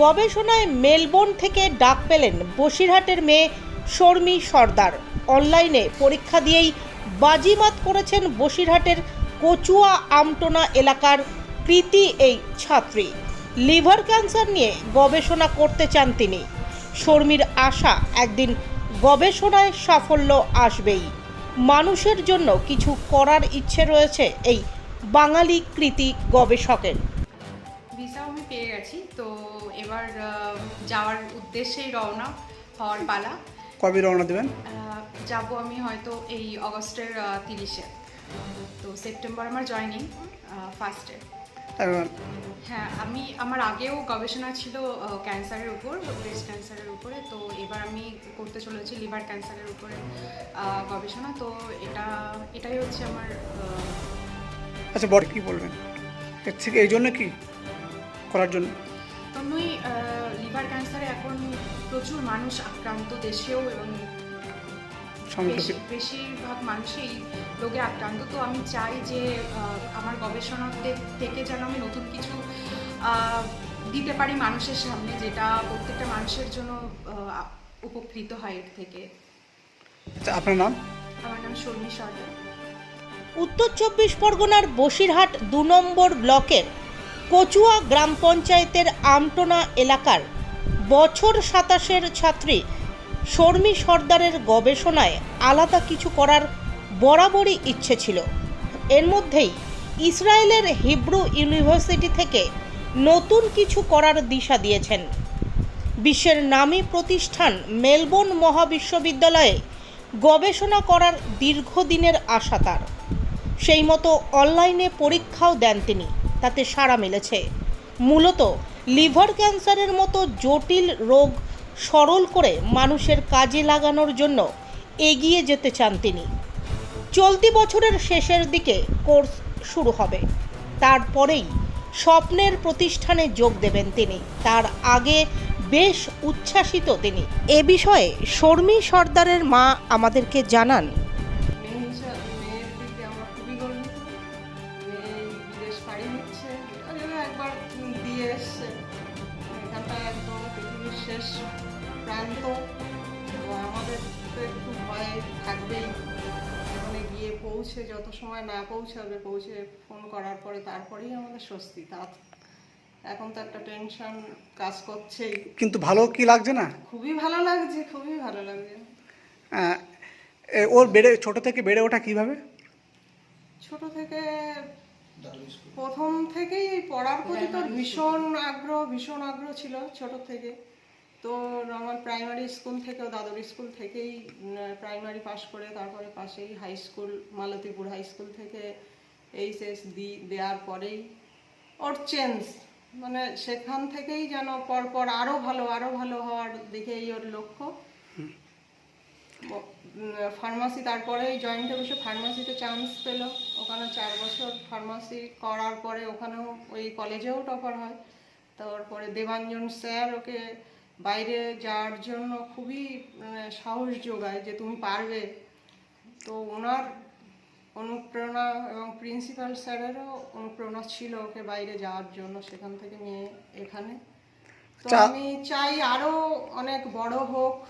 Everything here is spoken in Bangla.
গবেষণায় মেলবোর্ন থেকে ডাক পেলেন বসিরহাটের মেয়ে শর্মী সর্দার। অনলাইনে পরীক্ষা দিয়েই বাজিমাত করেছেন বসিরহাটের কচুয়া আমটোনা এলাকার প্রীতি এই ছাত্রী। লিভার ক্যান্সার নিয়ে গবেষণা করতে চান তিনি। শর্মীর আশা একদিন গবেষণায় সাফল্য আসবেই। মানুষের জন্য কিছু করার ইচ্ছে রয়েছে এই বাঙালি কৃতি গবেষকের। ভিসাও আমি পেয়ে গেছি। তো এবার যাওয়ার উদ্দেশ্যেই রওনা হওয়ার পালা। কবে রওনা দেবেন? যাব আমি হয়তো এই অগস্টের তিরিশে। তো সেপ্টেম্বর আমার জয়নিং ফার্স্টে। হ্যাঁ আমি আমার আগেও গবেষণা ছিল ক্যান্সারের উপর ব্রেস্ট ক্যান্সারের উপরে। তো এবার আমি করতে চলেছি লিভার ক্যান্সারের উপরে গবেষণা। তো এটা এটাই হচ্ছে আমার আচ্ছা বড় কি বলবেন? এর থেকে এই জন্য কি? করার জন্য। তন্ময় লিভার ক্যান্সারে এখন প্রচুর মানুষ আক্রান্ত দেশেও এবং বেশিরভাগ মানুষই রোগে আক্রান্ত। তো আমি চাই যে আমার গবেষণাতে থেকে যেন আমি নতুন কিছু দিতে পারি মানুষের সামনে যেটা প্রত্যেকটা মানুষের জন্য উপকৃত হয় এর থেকে। আচ্ছা আপনার নাম? আমার নাম শর্মী সরকার। উত্তর চব্বিশ পরগনার বসিরহাট দু নম্বর ব্লকের কচুয়া গ্রাম পঞ্চায়েতের আমটোনা এলাকার বছর সাতাশের ছাত্রী শর্মী সর্দারের গবেষণায় আলাদা কিছু করার বরাবরই ইচ্ছে ছিল। এর মধ্যেই ইসরায়েলের হিব্রু ইউনিভার্সিটি থেকে নতুন কিছু করার দিশা দিয়েছেন। বিশ্বের নামী প্রতিষ্ঠান মেলবোর্ন মহাবিশ্ববিদ্যালয়ে গবেষণা করার দীর্ঘদিনের আশা তার। সেই মতো অনলাইনে পরীক্ষাও দেন তিনি। তাতে সাড়া মিলেছে। মূলত লিভার ক্যান্সারের মতো জটিল রোগ সরল করে মানুষের কাজে লাগানোর জন্য এগিয়ে যেতে চান তিনি। চলতি বছরের শেষের দিকে কোর্স শুরু হবে। তারপরেই স্বপ্নের প্রতিষ্ঠানে যোগ দেবেন তিনি। তার আগে বেশ উচ্ছ্বাসিত তিনি। এ বিষয়ে শর্মী সর্দারের মা আমাদেরকে জানান। পৃথিবীর শেষ প্রান্ত তো আমাদের তো একটু ভয় থাকবেই। ওখানে গিয়ে পৌঁছে যত সময় না পৌঁছাবে পৌঁছে ফোন করার পরে তারপরেই আমাদের স্বস্তি। তা এখন তো একটা টেনশন কাজ করছেই। কিন্তু ভালো কি লাগছে না? খুবই ভালো লাগছে খুবই ভালো লাগছে। আহ, ওর বেড়ে ছোট থেকে বেড়ে ওঠা কীভাবে? ছোট থেকে প্রথম থেকেই পড়ার প্রতি তোর ভীষণ আগ্রহ ভীষণ আগ্রহ ছিল ছোট থেকে। তো আমার প্রাইমারি স্কুল থেকেও দাদর স্কুল থেকেই প্রাইমারি পাশ করে তারপরে পাশেই high school Malatipur high school থেকে এইচএস দি দেওয়ার পরেই ওর চেঞ্জ মানে সেখান থেকেই যেন পরপর আরও ভালো আরও ভালো হওয়ার দিকেই ওর লক্ষ্য। ফার্মাসি তারপরে জয়েন্টে বসে ফার্মাসিতে চান্স পেল। ওখানে চার বছর ফার্মাসি করার পরে ওখানেও ওই কলেজেও টপার হয়। তারপরে দেবাঞ্জন স্যার ওকে বাইরে যাওয়ার জন্য খুবই সাহস যোগায় যে তুমি পারবে। তো ওনার অনুপ্রেরণা এবং প্রিন্সিপাল স্যারেরও অনুপ্রেরণা ছিল ওকে বাইরে যাওয়ার জন্য সেখান থেকে নিয়ে এখানে। তো আমি চাই আরও অনেক বড় হোক।